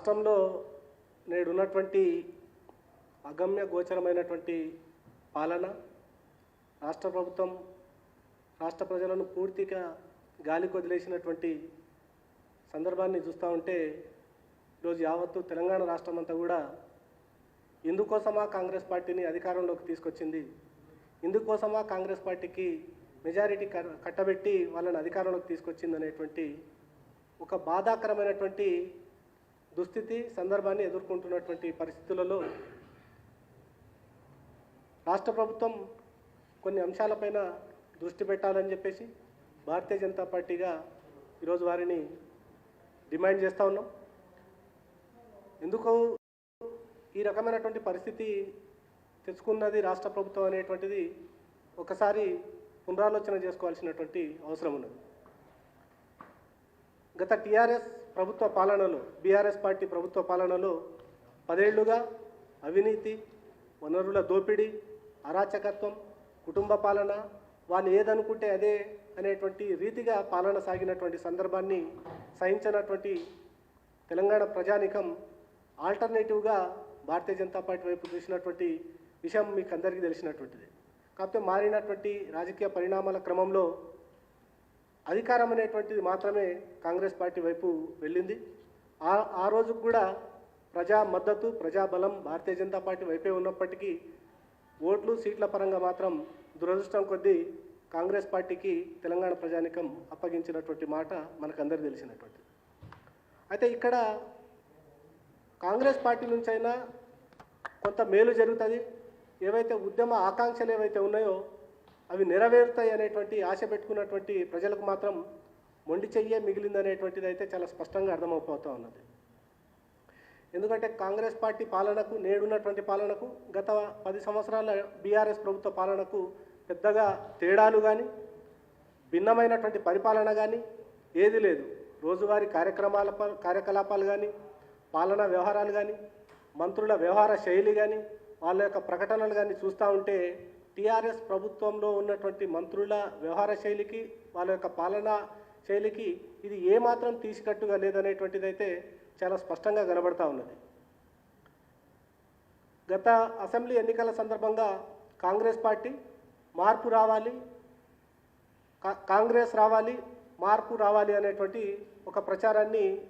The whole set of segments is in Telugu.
రాష్ట్రంలో నేడున్నటువంటి అగమ్య గోచరమైనటువంటి పాలన రాష్ట్ర ప్రభుత్వం రాష్ట్ర ప్రజలను పూర్తిగా గాలికి వదిలేసినటువంటి సందర్భాన్ని చూస్తూ ఉంటే ఈరోజు యావత్తు తెలంగాణ రాష్ట్రం అంతా కూడా ఇందుకోసమా కాంగ్రెస్ పార్టీని అధికారంలోకి తీసుకొచ్చింది? ఇందుకోసమా కాంగ్రెస్ పార్టీకి మెజారిటీ క- కట్టబెట్టి వాళ్ళని అధికారంలోకి తీసుకొచ్చింది అనేటువంటి ఒక బాధాకరమైనటువంటి దుస్థితి సందర్భాన్ని ఎదుర్కొంటున్నటువంటి పరిస్థితులలో రాష్ట్ర ప్రభుత్వం కొన్ని అంశాలపైన దృష్టి పెట్టాలని చెప్పేసి భారతీయ జనతా పార్టీగా ఈరోజు వారిని డిమాండ్ చేస్తూ ఉన్నాం. ఎందుకు ఈ రకమైనటువంటి పరిస్థితి తెచ్చుకున్నది రాష్ట్ర ప్రభుత్వం అనేటువంటిది ఒకసారి పునరాలోచన చేసుకోవాల్సినటువంటి అవసరం ఉన్నది. గత టీఆర్ఎస్ ప్రభుత్వ పాలనలో బీఆర్ఎస్ పార్టీ ప్రభుత్వ పాలనలో పదేళ్ళుగా అవినీతి వనరుల దోపిడీ అరాచకత్వం కుటుంబ పాలన వాళ్ళు ఏదనుకుంటే అదే అనేటువంటి రీతిగా పాలన సాగినటువంటి సందర్భాన్ని సహించినటువంటి తెలంగాణ ప్రజానికం ఆల్టర్నేటివ్గా భారతీయ జనతా పార్టీ వైపు చూసినటువంటి విషయం మీకు అందరికీ తెలిసినటువంటిది. కాకపోతే మారినటువంటి రాజకీయ పరిణామాల క్రమంలో అధికారం అనేటువంటిది మాత్రమే కాంగ్రెస్ పార్టీ వైపు వెళ్ళింది. ఆ ఆ రోజు కూడా ప్రజా మద్దతు ప్రజాబలం భారతీయ జనతా పార్టీ వైపే ఉన్నప్పటికీ ఓట్లు సీట్ల పరంగా మాత్రం దురదృష్టం కొద్దీ కాంగ్రెస్ పార్టీకి తెలంగాణ ప్రజానికం అప్పగించినటువంటి మాట మనకందరూ తెలిసినటువంటిది. అయితే ఇక్కడ కాంగ్రెస్ పార్టీ నుంచైనా కొంత మేలు జరుగుతుంది. ఏవైతే ఉద్యమ ఆకాంక్షలు ఏవైతే ఉన్నాయో అవి నెరవేరుతాయి అనేటువంటి ఆశ పెట్టుకున్నటువంటి ప్రజలకు మాత్రం మొండి చెయ్యే మిగిలిందనేటువంటిది అయితే చాలా స్పష్టంగా అర్థమైపోతూ ఉన్నది. ఎందుకంటే కాంగ్రెస్ పార్టీ పాలనకు నేడున్నటువంటి పాలనకు గత పది సంవత్సరాల బీఆర్ఎస్ ప్రభుత్వ పాలనకు పెద్దగా తేడాలు కానీ భిన్నమైనటువంటి పరిపాలన కానీ ఏది లేదు. రోజువారీ కార్యక్రమాల ప- కార్యకలాపాలు కానీ పాలనా వ్యవహారాలు కానీ మంత్రుల వ్యవహార శైలి కానీ వాళ్ళ యొక్క ప్రకటనలు కానీ చూస్తూ ఉంటే టీఆర్ఎస్ ప్రభుత్వంలో ఉన్నటువంటి మంత్రుల వ్యవహార శైలికి వాళ్ళ యొక్క పాలనా శైలికి ఇది ఏమాత్రం తీసికట్టుగా లేదనేటువంటిది అయితే చాలా స్పష్టంగా కనబడతా ఉన్నది. గత అసెంబ్లీ ఎన్నికల సందర్భంగా కాంగ్రెస్ పార్టీ మార్పు రావాలి కా- కాంగ్రెస్ రావాలి మార్పు రావాలి అనేటువంటి ఒక ప్రచారాన్ని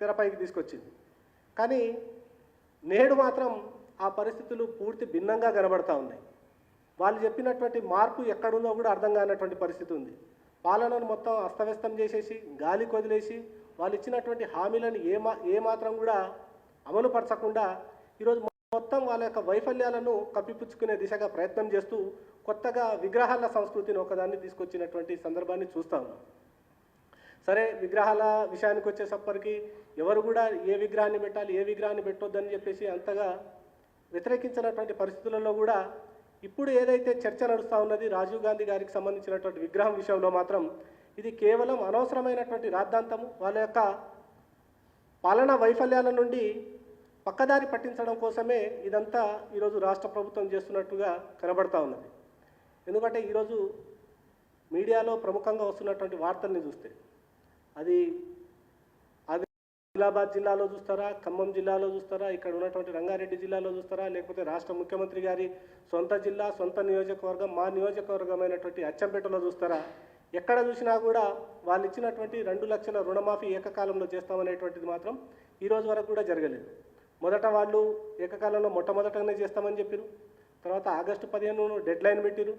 తెరపైకి తీసుకొచ్చింది. కానీ నేడు మాత్రం ఆ పరిస్థితులు పూర్తి భిన్నంగా కనబడతా ఉన్నాయి. వాళ్ళు చెప్పినటువంటి మార్పు ఎక్కడుందో కూడా అర్థం కానటువంటి పరిస్థితి ఉంది. పాలనను మొత్తం అస్తవ్యస్తం చేసేసి గాలి కొదిలేసి వాళ్ళు ఇచ్చినటువంటి హామీలను ఏ మా ఏ మాత్రం కూడా అమలుపరచకుండా ఈరోజు మొత్తం వాళ్ళ యొక్క వైఫల్యాలను కప్పిపుచ్చుకునే దిశగా ప్రయత్నం చేస్తూ కొత్తగా విగ్రహాల సంస్కృతిని ఒకదాన్ని తీసుకొచ్చినటువంటి సందర్భాన్ని చూస్తాము సరే విగ్రహాల విషయానికి వచ్చేసప్పటికి ఎవరు కూడా ఏ విగ్రహాన్ని పెట్టాలి ఏ విగ్రహాన్ని పెట్టొద్దని చెప్పేసి అంతగా వ్యతిరేకించినటువంటి పరిస్థితులలో కూడా ఇప్పుడు ఏదైతే చర్చ నడుస్తూ ఉన్నది రాజీవ్ గాంధీ గారికి సంబంధించినటువంటి విగ్రహం విషయంలో మాత్రం ఇది కేవలం అనవసరమైనటువంటి రాద్ధాంతము. వాళ్ళ యొక్క పాలనా వైఫల్యాల నుండి పక్కదారి పట్టించడం కోసమే ఇదంతా ఈరోజు రాష్ట్ర ప్రభుత్వం చేస్తున్నట్టుగా కనబడతా ఉన్నది. ఎందుకంటే ఈరోజు మీడియాలో ప్రముఖంగా వస్తున్నటువంటి వార్తల్ని చూస్తే అది ఆదిలాబాద్ జిల్లాలో చూస్తారా ఖమ్మం జిల్లాలో చూస్తారా ఇక్కడ ఉన్నటువంటి రంగారెడ్డి జిల్లాలో చూస్తారా లేకపోతే రాష్ట్ర ముఖ్యమంత్రి గారి సొంత జిల్లా సొంత నియోజకవర్గం మా నియోజకవర్గమైనటువంటి అచ్చంపేటలో చూస్తారా? ఎక్కడ చూసినా కూడా వాళ్ళు ఇచ్చినటువంటి రెండు లక్షల రుణమాఫీ ఏకకాలంలో చేస్తామనేటువంటిది మాత్రం ఈ రోజు వరకు కూడా జరగలేదు. మొదట వాళ్ళు ఏకకాలంలో మొట్టమొదటనే చేస్తామని చెప్పారు తర్వాత ఆగస్టు పదిహేను డెడ్ లైన్ పెట్టిరు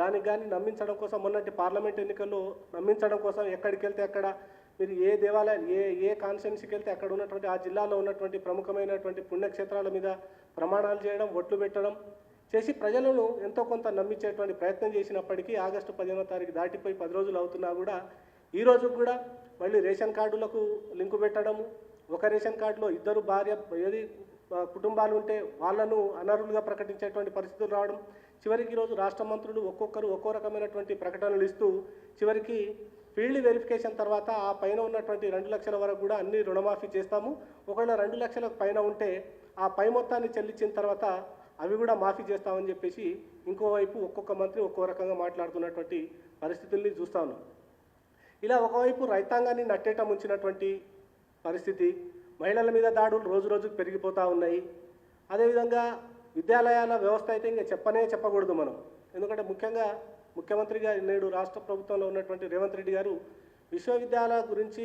దానికి కానీ నమ్మించడం కోసం మొన్నటి పార్లమెంట్ ఎన్నికల్లో నమ్మించడం కోసం ఎక్కడికి వెళ్తే అక్కడ మీరు ఏ దేవాలయం ఏ ఏ కాన్స్టెన్సీకి వెళ్తే అక్కడ ఉన్నటువంటి ఆ జిల్లాలో ఉన్నటువంటి ప్రముఖమైనటువంటి పుణ్యక్షేత్రాల మీద ప్రమాణాలు చేయడం ఒట్లు పెట్టడం చేసి ప్రజలను ఎంతో కొంత నమ్మించేటువంటి ప్రయత్నం చేసినప్పటికీ ఆగస్టు పదిహేనో తారీఖు దాటిపోయి పది రోజులు అవుతున్నా కూడా ఈ రోజు కూడా మళ్ళీ రేషన్ కార్డులకు లింకు పెట్టడము ఒక రేషన్ కార్డులో ఇద్దరు భార్య ఏది కుటుంబాలు ఉంటే వాళ్ళను అనర్హులుగా ప్రకటించేటువంటి పరిస్థితులు రావడం చివరికి ఈరోజు రాష్ట్ర మంత్రులు ఒక్కొక్కరు ఒక్కో రకమైనటువంటి ప్రకటనలు ఇస్తూ చివరికి ఫీల్డ్ వెరిఫికేషన్ తర్వాత ఆ పైన ఉన్నటువంటి రెండు లక్షల వరకు కూడా అన్ని రుణమాఫీ చేస్తాము. ఒకవేళ రెండు లక్షలకు పైన ఉంటే ఆ పై మొత్తాన్ని చెల్లించిన తర్వాత అవి కూడా మాఫీ చేస్తామని చెప్పేసి ఇంకోవైపు ఒక్కొక్క మంత్రి ఒక్కో రకంగా మాట్లాడుతున్నటువంటి పరిస్థితుల్ని చూస్తా ఉన్నాం. ఇలా ఒకవైపు రైతాంగాన్ని నట్టేట ముంచినటువంటి పరిస్థితి మహిళల మీద దాడులు రోజు రోజుకు పెరిగిపోతూ ఉన్నాయి. అదేవిధంగా విద్యాలయాల వ్యవస్థ అయితే ఇంకా చెప్పనే చెప్పకూడదు మనం. ఎందుకంటే ముఖ్యంగా ముఖ్యమంత్రిగా నేడు రాష్ట్ర ప్రభుత్వంలో ఉన్నటువంటి రేవంత్ రెడ్డి గారు విశ్వవిద్యాలయాల గురించి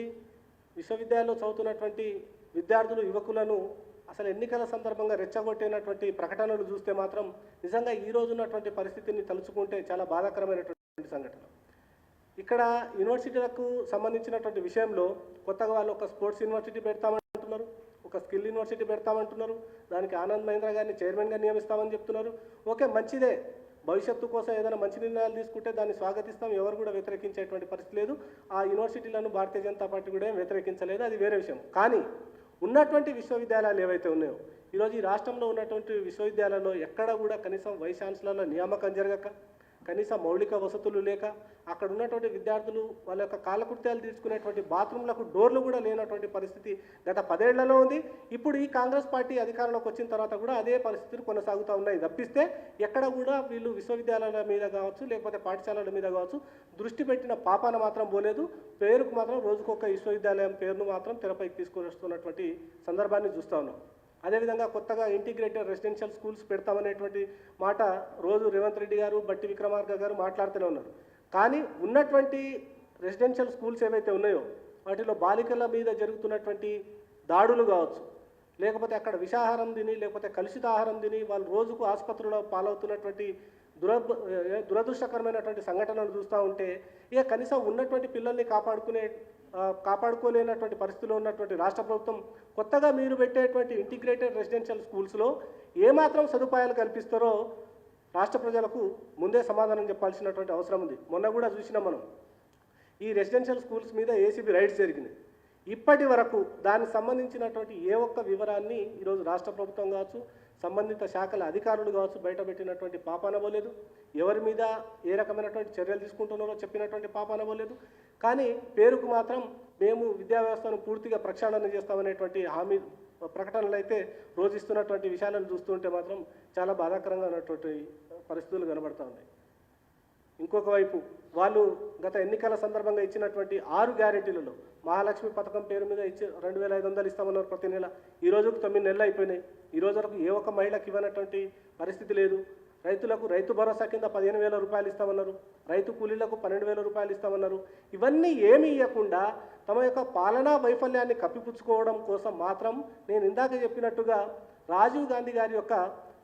విశ్వవిద్యాలయంలో చదువుతున్నటువంటి విద్యార్థులు యువకులను అసలు ఎన్నికల సందర్భంగా రెచ్చగొట్టినటువంటి ప్రకటనలు చూస్తే మాత్రం నిజంగా ఈ రోజు ఉన్నటువంటి పరిస్థితిని తలుచుకుంటే చాలా బాధాకరమైనటువంటి సంఘటన. ఇక్కడ యూనివర్సిటీలకు సంబంధించినటువంటి విషయంలో కొత్తగా వాళ్ళు ఒక స్పోర్ట్స్ యూనివర్సిటీ పెడతామంటున్నారు ఒక స్కిల్ యూనివర్సిటీ పెడతామంటున్నారు దానికి ఆనంద్ మహేంద్ర గారిని చైర్మన్గా నియమిస్తామని చెప్తున్నారు. ఓకే మంచిదే. భవిష్యత్తు కోసం ఏదైనా మంచి నిర్ణయాలు తీసుకుంటే దాన్ని స్వాగతిస్తాం. ఎవరు కూడా వ్యతిరేకించేటువంటి పరిస్థితి లేదు. ఆ యూనివర్సిటీలను భారతీయ జనతా పార్టీ కూడా ఏం వ్యతిరేకించలేదు. అది వేరే విషయం. కానీ ఉన్నటువంటి విశ్వవిద్యాలయాలు ఏవైతే ఉన్నాయో ఈరోజు ఈ రాష్ట్రంలో ఉన్నటువంటి విశ్వవిద్యాలయాల్లో ఎక్కడ కూడా కనీసం వైస్ ఛాన్సలర్ల నియామకం జరగక కనీస మౌలిక వసతులు లేక అక్కడ ఉన్నటువంటి విద్యార్థులు వాళ్ళ యొక్క కాలకృత్యాలు తీర్చుకునేటువంటి బాత్రూంలకు డోర్లు కూడా లేనటువంటి పరిస్థితి గత పదేళ్ళలో ఉంది. ఇప్పుడు ఈ కాంగ్రెస్ పార్టీ అధికారంలోకి వచ్చిన తర్వాత కూడా అదే పరిస్థితులు కొనసాగుతూ ఉన్నాయి. తప్పిస్తే ఎక్కడ కూడా వీళ్ళు విశ్వవిద్యాలయాల మీద కావచ్చు లేకపోతే పాఠశాలల మీద కావచ్చు దృష్టి పెట్టిన పాపాన మాత్రం పోలేదు. పేరుకు మాత్రం రోజుకొక విశ్వవిద్యాలయం పేరును మాత్రం తెరపైకి తీసుకొని వస్తున్నటువంటి సందర్భాన్ని చూస్తూ ఉన్నాం. అదేవిధంగా కొత్తగా ఇంటిగ్రేటెడ్ రెసిడెన్షియల్ స్కూల్స్ పెడతామనేటువంటి మాట రోజు రేవంత్ రెడ్డి గారు బట్టి విక్రమార్క గారు మాట్లాడుతూనే ఉన్నారు. కానీ ఉన్నటువంటి రెసిడెన్షియల్ స్కూల్స్ ఏవైతే ఉన్నాయో వాటిలో బాలికల మీద జరుగుతున్నటువంటి దాడులు కావచ్చు లేకపోతే అక్కడ విషాహారం తిని లేకపోతే కలుషిత ఆహారం తిని వాళ్ళు రోజుకు ఆసుపత్రిలో పాలవుతున్నటువంటి దుర దురదృష్టకరమైనటువంటి సంఘటనలు చూస్తూ ఉంటే ఇక కనీసం ఉన్నటువంటి పిల్లల్ని కాపాడుకునే కాపాడుకోలేనటువంటి పరిస్థితిలో ఉన్నటువంటి రాష్ట్ర ప్రభుత్వం కొత్తగా మీరు పెట్టేటువంటి ఇంటిగ్రేటెడ్ రెసిడెన్షియల్ స్కూల్స్లో ఏమాత్రం సదుపాయాలు కల్పిస్తారో రాష్ట్ర ప్రజలకు ముందే సమాధానం చెప్పాల్సినటువంటి అవసరం ఉంది. మొన్న కూడా చూసినాం మనం. ఈ రెసిడెన్షియల్ స్కూల్స్ మీద ఏసీబీ రైడ్స్ జరిగినాయి. ఇప్పటి వరకు దానికి సంబంధించినటువంటి ఏ ఒక్క వివరాన్ని ఈరోజు రాష్ట్ర ప్రభుత్వం కావచ్చు సంబంధిత శాఖల అధికారులు కావచ్చు బయటపెట్టినటువంటి పాపాన పోలేదు. ఎవరి మీద ఏ రకమైనటువంటి చర్యలు తీసుకుంటున్నారో చెప్పినటువంటి పాపాన కానీ పేరుకు మాత్రం మేము విద్యా వ్యవస్థను పూర్తిగా ప్రక్షాళన చేస్తామనేటువంటి హామీ ప్రకటనలు అయితే రోజు ఇస్తున్నటువంటి విషయాలను చూస్తుంటే మాత్రం చాలా బాధాకరంగా ఉన్నటువంటి పరిస్థితులు కనబడుతూ ఉన్నాయి. ఇంకొక వైపు వాళ్ళు గత ఎన్నికల సందర్భంగా ఇచ్చినటువంటి ఆరు గ్యారెంటీలలో మహాలక్ష్మి పథకం పేరు మీద ఇచ్చి రెండు వేల ఐదు వందలు ఇస్తామన్నారు ప్రతి నెల. ఈ రోజుకు తొమ్మిది నెలలు అయిపోయినాయి. ఈ రోజు వరకు ఏ ఒక్క మహిళకి ఇవ్వనటువంటి పరిస్థితి లేదు. రైతులకు రైతు భరోసా కింద పదిహేను వేల రూపాయలు ఇస్తామన్నారు. రైతు కూలీలకు పన్నెండు వేల రూపాయలు ఇస్తామన్నారు. ఇవన్నీ ఏమి ఇవ్వకుండా తమ యొక్క పాలనా వైఫల్యాన్ని కప్పిపుచ్చుకోవడం కోసం మాత్రం నేను ఇందాక చెప్పినట్టుగా రాజీవ్ గాంధీ గారి యొక్క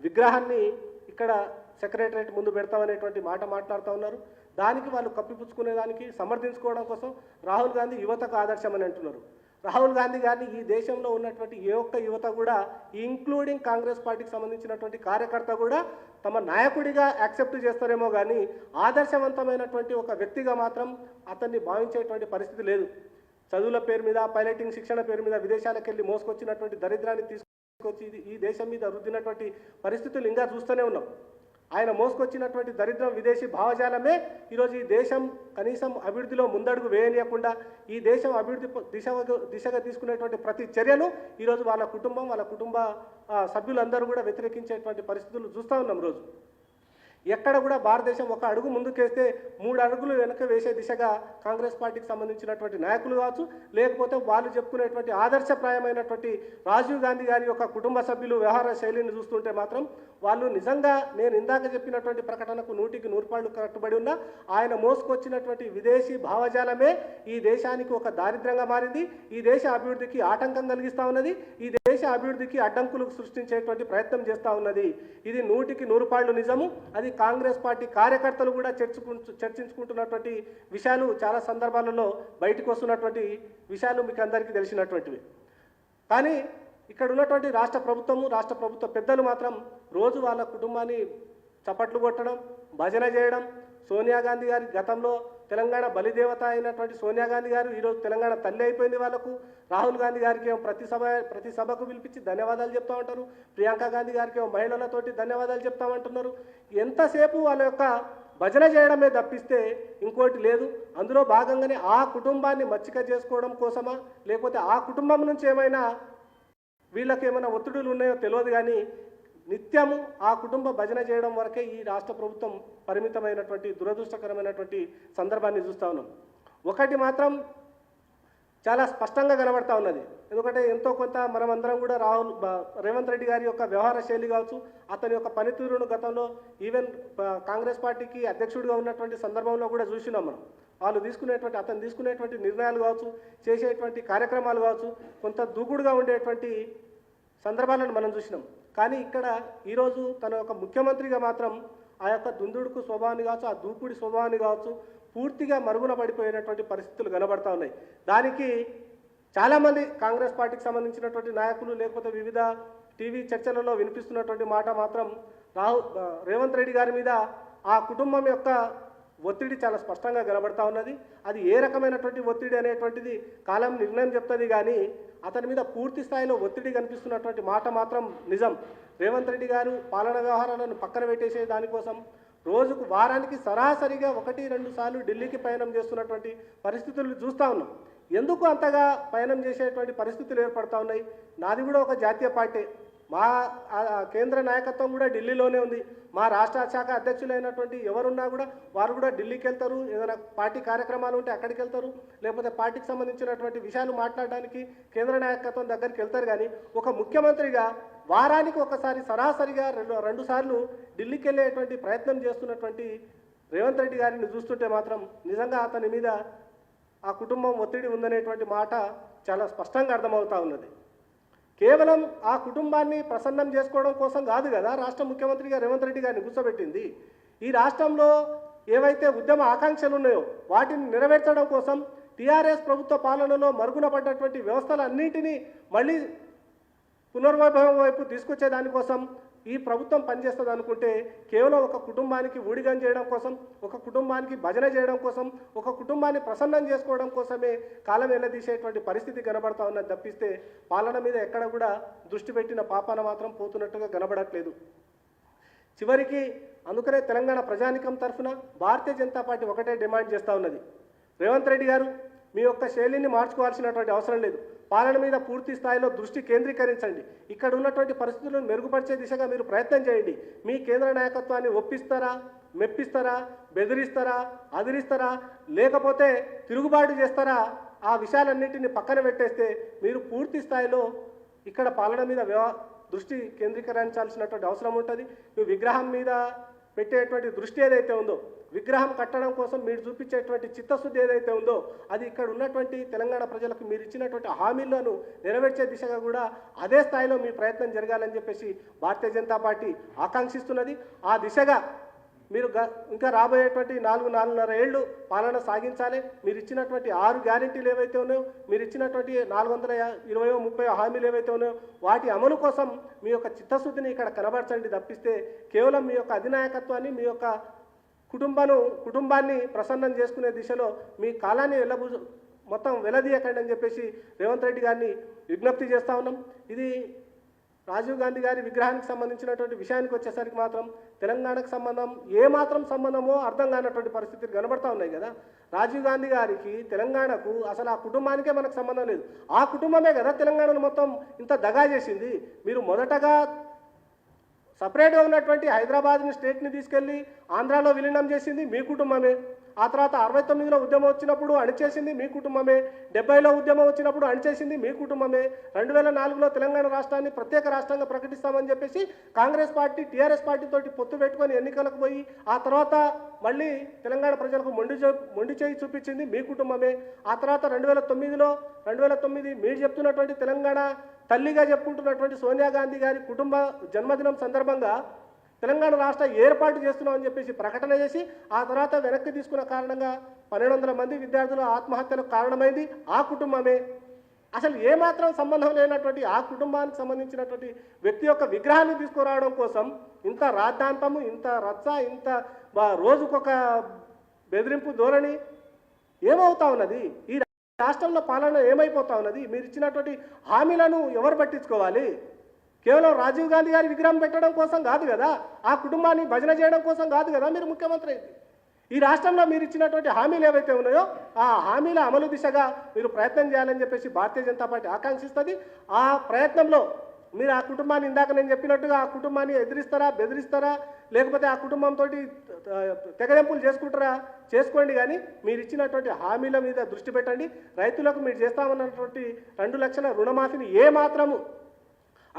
విగ్రహాన్ని ఇక్కడ సెక్రటరేట్ ముందు పెడతామనేటువంటి మాట మాట్లాడుతూ ఉన్నారు. దానికి వాళ్ళు కప్పిపుచ్చుకునే దానికి సమర్థించుకోవడం కోసం రాహుల్ గాంధీ యువతకు ఆదర్శం అని అంటున్నారు. రాహుల్ గాంధీ గారిని ఈ దేశంలో ఉన్నటువంటి ఏ ఒక్క యువత కూడా ఇంక్లూడింగ్ కాంగ్రెస్ పార్టీకి సంబంధించినటువంటి కార్యకర్త కూడా తమ నాయకుడిగా యాక్సెప్ట్ చేస్తారేమో కానీ ఆదర్శవంతమైనటువంటి ఒక వ్యక్తిగా మాత్రం అతన్ని భావించేటువంటి పరిస్థితి లేదు. చదువుల పేరు మీద పైలటింగ్ శిక్షణ పేరు మీద విదేశాలకు వెళ్ళి మోసుకొచ్చినటువంటి దరిద్రాన్ని తీసుకొచ్చి ఇది- ఈ దేశం మీద రుద్దినటువంటి పరిస్థితులు ఇంకా చూస్తూనే ఉన్నాం. ఆయన మోసుకొచ్చినటువంటి దరిద్రం విదేశీ భావజాలమే ఈరోజు ఈ దేశం కనీసం అభివృద్ధిలో ముందడుగు వేయనీయకుండా ఈ దేశం అభివృద్ధి దిశ దిశగా తీసుకునేటువంటి ప్రతి చర్యను ఈరోజు వాళ్ళ కుటుంబం వాళ్ళ కుటుంబ సభ్యులందరూ కూడా వ్యతిరేకించేటువంటి పరిస్థితులు చూస్తూ ఉన్నాం రోజు ఎక్కడ కూడా భారతదేశం ఒక అడుగు ముందుకేస్తే మూడు అడుగులు వెనక వేసే దిశగా కాంగ్రెస్ పార్టీకి సంబంధించినటువంటి నాయకులు కావచ్చు లేకపోతే వాళ్ళు చెప్పుకునేటువంటి ఆదర్శప్రాయమైనటువంటి రాజీవ్ గాంధీ గారి యొక్క కుటుంబ సభ్యులు వ్యవహార శైలిని చూస్తుంటే మాత్రం వాళ్ళు నిజంగా నేను ఇందాక చెప్పినటువంటి ప్రకటనకు నూటికి నూరుపాళ్ళు కట్టుబడి ఉన్న ఆయన మోసుకొచ్చినటువంటి విదేశీ భావజాలమే ఈ దేశానికి ఒక దారిద్ర్యంగా మారింది. ఈ దేశ అభివృద్ధికి ఆటంకం కలిగిస్తూ ఉన్నది. ఈ దేశ అభివృద్ధికి అడ్డంకులు సృష్టించేటువంటి ప్రయత్నం చేస్తూ ఉన్నది. ఇది నూటికి నూరుపాళ్ళు నిజము. అది కాంగ్రెస్ పార్టీ కార్యకర్తలు కూడా చర్చకు చర్చించుకుంటున్నటువంటి విషయాలు చాలా సందర్భాలలో బయటకు వస్తున్నటువంటి విషయాలు మీకు అందరికీ తెలిసినటువంటివి. కానీ ఇక్కడ ఉన్నటువంటి రాష్ట్ర ప్రభుత్వము రాష్ట్ర ప్రభుత్వ పెద్దలు మాత్రం రోజు వాళ్ళ కుటుంబాన్ని చప్పట్లు కొట్టడం భజన చేయడం సోనియా గాంధీ గారి గతంలో తెలంగాణ బలిదేవత అయినటువంటి సోనియా గాంధీ గారు ఈరోజు తెలంగాణ తల్లి అయిపోయింది వాళ్ళకు. రాహుల్ గాంధీ గారికి ఏమో ప్రతి సభ ప్రతి సభకు పిలిపించి ధన్యవాదాలు చెప్తా ఉంటారు. ప్రియాంక గాంధీ గారికి ఏమో మహిళలతోటి ధన్యవాదాలు చెప్తామంటున్నారు ఎంతసేపు వాళ్ళ యొక్క భజన చేయడమే తప్పిస్తే ఇంకోటి లేదు. అందులో భాగంగానే ఆ కుటుంబాన్ని మచ్చిక చేసుకోవడం కోసమా? లేకపోతే ఆ కుటుంబం నుంచి ఏమైనా వీళ్ళకి ఏమైనా ఒత్తిడులు ఉన్నాయో తెలియదు కానీ నిత్యము ఆ కుటుంబ భజన చేయడం వరకే ఈ రాష్ట్ర ప్రభుత్వం పరిమితమైనటువంటి దురదృష్టకరమైనటువంటి సందర్భాన్ని చూస్తా ఉన్నాం. ఒకటి మాత్రం చాలా స్పష్టంగా కనబడతా ఉన్నది. ఎందుకంటే ఎంతో కొంత మనమందరం కూడా రాహుల్ బ- రేవంత్ రెడ్డి గారి యొక్క వ్యవహార శైలి కావచ్చు అతని యొక్క పనితీరును గతంలో ఈవెన్ కాంగ్రెస్ పార్టీకి అధ్యక్షుడిగా ఉన్నటువంటి సందర్భంలో కూడా చూసినాం మనం. వాళ్ళు తీసుకునేటువంటి అతను తీసుకునేటువంటి నిర్ణయాలు కావచ్చు చేసేటువంటి కార్యక్రమాలు కావచ్చు కొంత దూకుడుగా ఉండేటువంటి సందర్భాలను మనం చూసినాం. కానీ ఇక్కడ ఈరోజు తన యొక్క ముఖ్యమంత్రిగా మాత్రం ఆ యొక్క దుందుడుకు స్వభావాన్ని కావచ్చు ఆ దూకుడి స్వభావాన్ని కావచ్చు పూర్తిగా మరుగున పడిపోయినటువంటి పరిస్థితులు కనబడతా ఉన్నాయి. దానికి చాలామంది కాంగ్రెస్ పార్టీకి సంబంధించినటువంటి నాయకులు లేకపోతే వివిధ టీవీ చర్చలలో వినిపిస్తున్నటువంటి మాట మాత్రం రాహుల్ రేవంత్ రెడ్డి గారి మీద ఆ కుటుంబం యొక్క ఒత్తిడి చాలా స్పష్టంగా కనబడతా ఉన్నది. అది ఏ రకమైనటువంటి ఒత్తిడి అనేటువంటిది కాలం నిర్ణయం చెప్తుంది కానీ అతని మీద పూర్తి స్థాయిలో ఒత్తిడి కనిపిస్తున్నటువంటి మాట మాత్రం నిజం. రేవంత్ రెడ్డి గారు పాలన వ్యవహారాలను పక్కన పెట్టేసే దానికోసం రోజుకు వారానికి సరాసరిగా ఒకటి రెండు సార్లు ఢిల్లీకి పయనం చేస్తున్నటువంటి పరిస్థితులు చూస్తూ ఉన్నాం. ఎందుకు అంతగా పయనం చేసేటువంటి పరిస్థితులు ఏర్పడతా ఉన్నాయి? నాది కూడా ఒక జాతీయ పార్టీ. మా కేంద్ర నాయకత్వం కూడా ఢిల్లీలోనే ఉంది. మా రాష్ట్ర శాఖ అధ్యక్షులైనటువంటి ఎవరున్నా కూడా వారు కూడా ఢిల్లీకి వెళ్తారు. ఏదైనా పార్టీ కార్యక్రమాలు ఉంటే అక్కడికి వెళ్తారు. లేకపోతే పార్టీకి సంబంధించినటువంటి విషయాలు మాట్లాడడానికి కేంద్ర నాయకత్వం దగ్గరికి వెళ్తారు. కానీ ఒక ముఖ్యమంత్రిగా వారానికి ఒకసారి సరాసరిగా రెండు రెండు సార్లు ఢిల్లీకి వెళ్ళేటువంటి ప్రయత్నం చేస్తున్నటువంటి రేవంత్ రెడ్డి గారిని చూస్తుంటే మాత్రం నిజంగా అతని మీద ఆ కుటుంబం ఒత్తిడి ఉందనేటువంటి మాట చాలా స్పష్టంగా అర్థమవుతా ఉన్నది. కేవలం ఆ కుటుంబాన్ని ప్రసన్నం చేసుకోవడం కోసం కాదు కదా రాష్ట్ర ముఖ్యమంత్రిగా రేవంత్ రెడ్డి గారిని కూర్చోబెట్టింది. ఈ రాష్ట్రంలో ఏవైతే ఉద్యమ ఆకాంక్షలు ఉన్నాయో వాటిని నెరవేర్చడం కోసం టీఆర్ఎస్ ప్రభుత్వ పాలనలో మరుగున పడ్డటువంటి వ్యవస్థలన్నింటినీ మళ్ళీ పునర్వైభవం వైపు తీసుకొచ్చే దానికోసం ఈ ప్రభుత్వం పనిచేస్తుంది అనుకుంటే కేవలం ఒక కుటుంబానికి ఊడిగం చేయడం కోసం ఒక కుటుంబానికి భజన చేయడం కోసం ఒక కుటుంబాన్ని ప్రసన్నం చేసుకోవడం కోసమే కాలం వెళ్ళదీసేటువంటి పరిస్థితి కనబడతా ఉన్నది తప్పిస్తే పాలన మీద ఎక్కడ కూడా దృష్టి పెట్టిన పాపాన మాత్రం పోతున్నట్టుగా కనబడట్లేదు. చివరికి అందుకనే తెలంగాణ ప్రజానికం తరఫున భారతీయ జనతా పార్టీ ఒకటే డిమాండ్ చేస్తూ ఉన్నది. రేవంత్ రెడ్డి గారు మీ యొక్క శైలిని మార్చుకోవాల్సినటువంటి అవసరం లేదు. పాలన మీద పూర్తి స్థాయిలో దృష్టి కేంద్రీకరించండి. ఇక్కడ ఉన్నటువంటి పరిస్థితులను మెరుగుపరిచే దిశగా మీరు ప్రయత్నం చేయండి. మీ కేంద్ర నాయకత్వాన్ని ఒప్పిస్తారా? మెప్పిస్తారా? బెదిరిస్తారా? అదిరిస్తారా? లేకపోతే తిరుగుబాటు చేస్తారా? ఆ విషయాలన్నింటినీ పక్కన పెట్టేస్తే మీరు పూర్తి స్థాయిలో ఇక్కడ పాలన మీద దృష్టి కేంద్రీకరించాల్సినటువంటి అవసరం ఉంటుంది. నువ్వు విగ్రహం మీద పెట్టేటువంటి దృష్టి ఏదైతే ఉందో విగ్రహం కట్టడం కోసం మీరు చూపించేటువంటి చిత్తశుద్ధి ఏదైతే ఉందో అది ఇక్కడ ఉన్నటువంటి తెలంగాణ ప్రజలకు మీరు ఇచ్చినటువంటి హామీలను నెరవేర్చే దిశగా కూడా అదే స్థాయిలో మీ ప్రయత్నం జరగాలని చెప్పేసి భారతీయ జనతా పార్టీ ఆకాంక్షిస్తున్నది. ఆ దిశగా మీరు గ- ఇంకా రాబోయేటువంటి నాలుగు నాలుగున్నర ఏళ్ళు పాలన సాగించాలి. మీరు ఇచ్చినటువంటి ఆరు గ్యారంటీలు ఏవైతే ఉన్నాయో మీరు ఇచ్చినటువంటి నాలుగు వందల యా- ఇరవయో ముప్పై హామీలు ఏవైతే ఉన్నాయో వాటి అమలు కోసం మీ యొక్క చిత్తశుద్ధిని ఇక్కడ కనబరచండి తప్పిస్తే కేవలం మీ యొక్క అధినాయకత్వాన్ని మీ యొక్క కుటుంబను కుటుంబాన్ని ప్రసన్నం చేసుకునే దిశలో మీ కాలాన్ని వెళ్ళబు మొత్తం వెలదీయకండి అని చెప్పేసి రేవంత్ రెడ్డి గారిని విజ్ఞప్తి చేస్తా ఉన్నాం. ఇది రాజీవ్ గాంధీ గారి విగ్రహానికి సంబంధించినటువంటి విషయానికి వచ్చేసరికి మాత్రం తెలంగాణకు సంబంధం ఏ మాత్రం సంబంధమో అర్థం కానటువంటి పరిస్థితులు కనబడతా ఉన్నాయి కదా. రాజీవ్ గాంధీ గారికి తెలంగాణకు అసలు ఆ కుటుంబానికే మనకు సంబంధం లేదు. ఆ కుటుంబమే కదా తెలంగాణను మొత్తం ఇంత దగా చేసింది. మీరు మొదటగా సపరేట్గా ఉన్నటువంటి హైదరాబాద్ని స్టేట్ని తీసుకెళ్ళి ఆంధ్రాలో విలీనం చేసింది మీ కుటుంబమే. ఆ తర్వాత అరవై తొమ్మిదిలో ఉద్యమం వచ్చినప్పుడు అణిచేసింది మీ కుటుంబమే డెబ్బైలో ఉద్యమం వచ్చినప్పుడు అణిచేసింది మీ కుటుంబమే రెండు వేల నాలుగులో తెలంగాణ రాష్ట్రాన్ని ప్రత్యేక రాష్ట్రంగా ప్రకటిస్తామని చెప్పేసి కాంగ్రెస్ పార్టీ టీఆర్ఎస్ పార్టీతో పొత్తు పెట్టుకొని ఎన్నికలకు పోయి ఆ తర్వాత మళ్ళీ తెలంగాణ ప్రజలకు మొండి చే- మొండి చేయి చూపించింది మీ కుటుంబమే. ఆ తర్వాత రెండు వేల తొమ్మిదిలో రెండు వేల తొమ్మిది మీరు చెప్తున్నటువంటి తెలంగాణ తల్లిగా చెప్పుకుంటున్నటువంటి సోనియా గాంధీ గారి కుటుంబ జన్మదినం సందర్భంగా తెలంగాణ రాష్ట్ర ఏర్పాటు చేస్తున్నామని చెప్పేసి ప్రకటన చేసి ఆ తర్వాత వెనక్కి తీసుకున్న కారణంగా పన్నెండు వందల మంది విద్యార్థుల ఆత్మహత్యలకు కారణమైంది ఆ కుటుంబమే. అసలు ఏమాత్రం సంబంధం లేనటువంటి ఆ కుటుంబానికి సంబంధించినటువంటి వ్యక్తి యొక్క విగ్రహాన్ని తీసుకురావడం కోసం ఇంత రాద్ధాంతము ఇంత రచ్చ ఇంత రోజుకొక బెదిరింపు ధోరణి ఏమవుతా ఉన్నది? ఈ రాష్ట్రంలో పాలన ఏమైపోతా ఉన్నది? మీరు ఇచ్చినటువంటి హామీలను ఎవరు పట్టించుకోవాలి? కేవలం రాజీవ్ గాంధీ గారి విగ్రహం పెట్టడం కోసం కాదు కదా ఆ కుటుంబాన్ని భజన చేయడం కోసం కాదు కదా మీరు ముఖ్యమంత్రి. అయింది ఈ రాష్ట్రంలో మీరు ఇచ్చినటువంటి హామీలు ఏవైతే ఉన్నాయో ఆ హామీల అమలు దిశగా మీరు ప్రయత్నం చేయాలని చెప్పేసి భారతీయ జనతా పార్టీ ఆకాంక్షిస్తుంది. ఆ ప్రయత్నంలో మీరు ఆ కుటుంబాన్ని ఇందాక నేను చెప్పినట్టుగా ఆ కుటుంబాన్ని ఎదిరిస్తారా బెదిరిస్తారా లేకపోతే ఆ కుటుంబంతో తెగదెంపులు చేసుకుంటారా? చేసుకోండి కానీ మీరు ఇచ్చినటువంటి హామీల మీద దృష్టి పెట్టండి. రైతులకు మీరు చేస్తామన్నటువంటి రెండు లక్షల రుణమాఫీని ఏ మాత్రము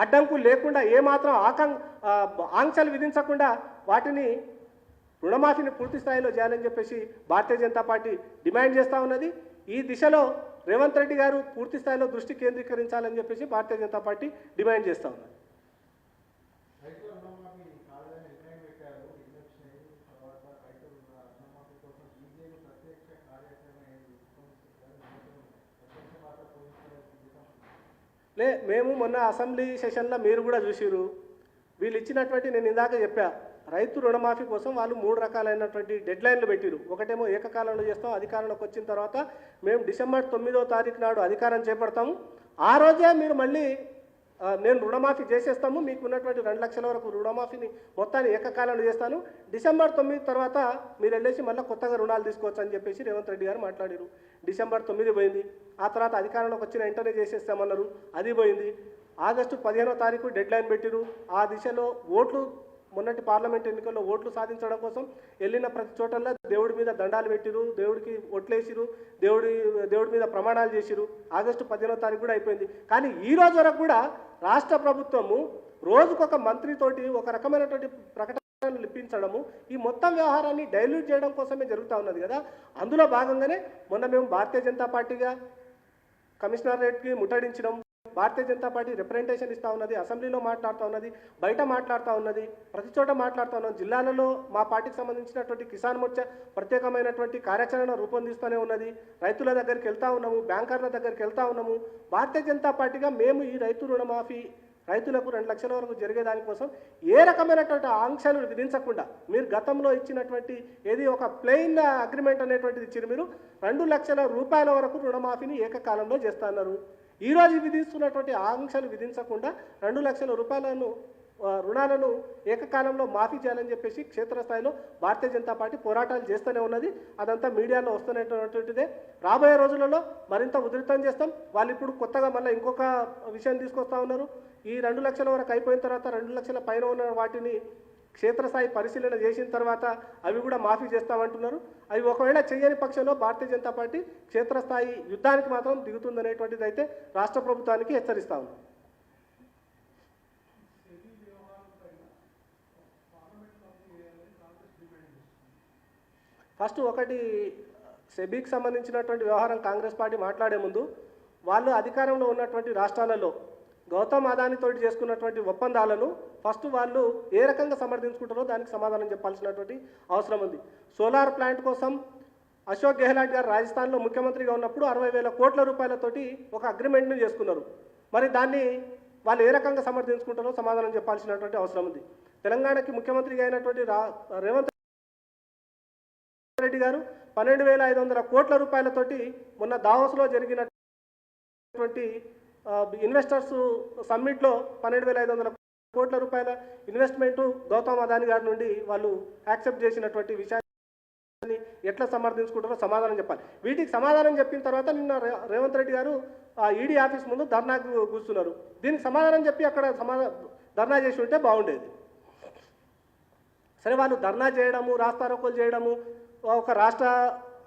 అడ్డంకులు లేకుండా ఏమాత్రం ఆకం ఆంక్షలు విధించకుండా వాటిని రుణమాఫీని పూర్తి స్థాయిలో చేయాలని చెప్పేసి భారతీయ జనతా పార్టీ డిమాండ్ చేస్తూ ఉన్నది. ఈ దిశలో రేవంత్ రెడ్డి గారు పూర్తి స్థాయిలో దృష్టి కేంద్రీకరించాలని చెప్పేసి భారతీయ జనతా పార్టీ డిమాండ్ చేస్తూ ఉన్నది రైతుల రుణమాఫీ కాదని నిర్ణయం పెట్టారు ఇల్లు వచ్చినాయి తర్వాత రైతుల రుణమాఫీ కోసం బీజేపీ ప్రత్యక్ష కార్యాచరణ ఏం తీసుకొని ప్రత్యక్ష పాత్ర పోషించారు లే మేము మొన్న అసెంబ్లీ సెషన్లో మీరు కూడా చూసిరు వీళ్ళు ఇచ్చినటువంటి నేను ఇందాక చెప్పా రైతు రుణమాఫీ కోసం వాళ్ళు మూడు రకాలైనటువంటి డెడ్లైన్లు పెట్టిరు ఒకటేమో ఏకకాలంలో చేస్తాం అధికారంలోకి వచ్చిన తర్వాత మేము డిసెంబర్ తొమ్మిదో తారీఖు నాడు అధికారం చేపడతాము. ఆ రోజే మీరు మళ్ళీ నేను రుణమాఫీ చేసేస్తాము మీకు ఉన్నటువంటి రెండు లక్షల వరకు రుణమాఫీని మొత్తాన్ని ఏకకాలంలో చేస్తాను. డిసెంబర్ తొమ్మిది తర్వాత మీరు వెళ్ళేసి మళ్ళీ కొత్తగా రుణాలు తీసుకోవచ్చు అని చెప్పేసి రేవంత్ రెడ్డి గారు మాట్లాడారు. డిసెంబర్ తొమ్మిది పోయింది. ఆ తర్వాత అధికారంలోకి వచ్చిన వెంటనే చేసేస్తామన్నారు. అది పోయింది. ఆగస్టు పదిహేనో తారీఖు డెడ్ లైన్ పెట్టిరు. ఆ దిశలో ఓట్లు మొన్నటి పార్లమెంట్ ఎన్నికల్లో ఓట్లు సాధించడం కోసం వెళ్ళిన ప్రతి చోటల్లో దేవుడి మీద దండాలు పెట్టిరు దేవుడికి ఒట్లేసిరు దేవుడి దేవుడి మీద ప్రమాణాలు చేసిరు. ఆగస్టు పదిహేనో తారీఖు కూడా అయిపోయింది. కానీ ఈ రోజు వరకు కూడా రాష్ట్ర ప్రభుత్వము రోజుకొక మంత్రితోటి ఒక రకమైనటువంటి ప్రకటనలు ఇప్పించడము ఈ మొత్తం వ్యవహారాన్ని డైల్యూట్ చేయడం కోసమే జరుగుతూ ఉన్నది కదా. అందులో భాగంగానే మొన్న మేము భారతీయ జనతా పార్టీగా కమిషనరేట్కి ముట్టడించడం భారతీయ జనతా పార్టీ రిప్రజెంటేషన్ ఇస్తూ ఉన్నది అసెంబ్లీలో మాట్లాడుతూ ఉన్నది బయట మాట్లాడుతూ ఉన్నది ప్రతి చోట మాట్లాడుతూ ఉన్నది. జిల్లాలలో మా పార్టీకి సంబంధించినటువంటి కిసాన్ మోర్చా ప్రత్యేకమైనటువంటి కార్యాచరణ రూపొందిస్తూనే ఉన్నది. రైతుల దగ్గరికి వెళ్తూ ఉన్నాము బ్యాంకర్ల దగ్గరికి వెళ్తూ ఉన్నాము. భారతీయ జనతా పార్టీగా మేము ఈ రైతు రుణమాఫీ రైతులకు రెండు లక్షల వరకు జరిగే దానికోసం ఏ రకమైనటువంటి ఆంక్షలు విధించకుండా మీరు గతంలో ఇచ్చినటువంటి ఏది ఒక ప్లెయిన్ అగ్రిమెంట్ అనేటువంటిది ఇచ్చారు మీరు రెండు లక్షల రూపాయల వరకు రుణమాఫీని ఏకకాలంలో చేస్తున్నారు ఈ రోజు విధిస్తున్నటువంటి ఆంక్షలు విధించకుండా రెండు లక్షల రూపాయలను రుణాలను ఏకకాలంలో మాఫీ చేయాలని చెప్పేసి క్షేత్రస్థాయిలో భారతీయ జనతా పార్టీ పోరాటాలు చేస్తూనే ఉన్నది. అదంతా మీడియాలో వస్తున్నటువంటిదే. రాబోయే రోజులలో మరింత ఉధృతం చేస్తాం. వాళ్ళు ఇప్పుడు కొత్తగా మళ్ళీ ఇంకొక విషయం తీసుకొస్తా ఉన్నారు. ఈ రెండు లక్షల వరకు అయిపోయిన తర్వాత రెండు లక్షల పైన ఉన్న వాటిని క్షేత్రస్థాయి పరిశీలన చేసిన తర్వాత అవి కూడా మాఫీ చేస్తామంటున్నారు. అవి ఒకవేళ చేయని పక్షంలో భారతీయ జనతా పార్టీ క్షేత్రస్థాయి యుద్ధానికి మాత్రం దిగుతుందనేటువంటిది అయితే రాష్ట్ర ప్రభుత్వానికి హెచ్చరిస్తా ఉంది. ఫస్ట్ ఒకటి సెబీకి సంబంధించినటువంటి వ్యవహారం కాంగ్రెస్ పార్టీ మాట్లాడే ముందు వాళ్ళు అధికారంలో ఉన్నటువంటి రాష్ట్రాలలో గౌతమ్ అదానితోటి చేసుకున్నటువంటి ఒప్పందాలను ఫస్ట్ వాళ్ళు ఏ రకంగా సమర్థించుకుంటారో దానికి సమాధానం చెప్పాల్సినటువంటి అవసరం ఉంది. సోలార్ ప్లాంట్ కోసం అశోక్ గెహ్లాట్ గారు రాజస్థాన్లో ముఖ్యమంత్రిగా ఉన్నప్పుడు అరవై వేల కోట్ల రూపాయలతోటి ఒక అగ్రిమెంట్ను చేసుకున్నారు. మరి దాన్ని వాళ్ళు ఏ రకంగా సమర్థించుకుంటారో సమాధానం చెప్పాల్సినటువంటి అవసరం ఉంది. తెలంగాణకి ముఖ్యమంత్రిగా అయినటువంటి రా రేవంత్ రెడ్డి గారు పన్నెండు వేల ఐదు వందల కోట్ల రూపాయలతోటి మొన్న దావోస్లో జరిగినటువంటి ఇన్వెస్టర్స్ సమ్మిట్లో పన్నెండు వేల ఐదు వందల కోట్ల రూపాయల ఇన్వెస్ట్మెంటు గౌతమ్ అదాని గారి నుండి వాళ్ళు యాక్సెప్ట్ చేసినటువంటి విషయాన్ని ఎట్లా సమర్థించుకుంటారో సమాధానం చెప్పాలి. వీటికి సమాధానం చెప్పిన తర్వాత నిన్న రేవంత్ రెడ్డి గారు ఆ ఈడీ ఆఫీస్ ముందు ధర్నాకు కూర్చున్నారు. దీనికి సమాధానం చెప్పి అక్కడ సమాధా ధర్నా చేసి ఉంటే బాగుండేది. సరే వాళ్ళు ధర్నా చేయడము రాస్తారోకోలు చేయడము ఒక రాష్ట్ర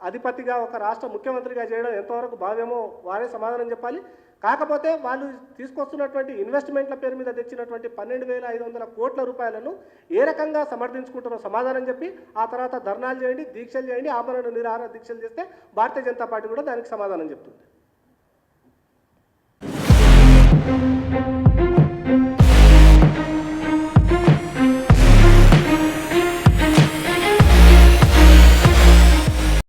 అధిపతిగా ఒక రాష్ట్ర ముఖ్యమంత్రిగా చేయడం ఎంతవరకు భావ్యమో వారే సమాధానం చెప్పాలి. కాకపోతే వాళ్ళు తీసుకొస్తున్నటువంటి ఇన్వెస్ట్మెంట్ల పేరు మీద తెచ్చినటువంటి పన్నెండు వేల ఐదు వందల కోట్ల రూపాయలను ఏ రకంగా సమర్థించుకుంటారో సమాధానం చెప్పి ఆ తర్వాత ధర్నాలు చేయండి దీక్షలు చేయండి ఆమరణ నిరాహార దీక్షలు చేస్తే భారతీయ జనతా పార్టీ కూడా దానికి సమాధానం చెప్తుంది.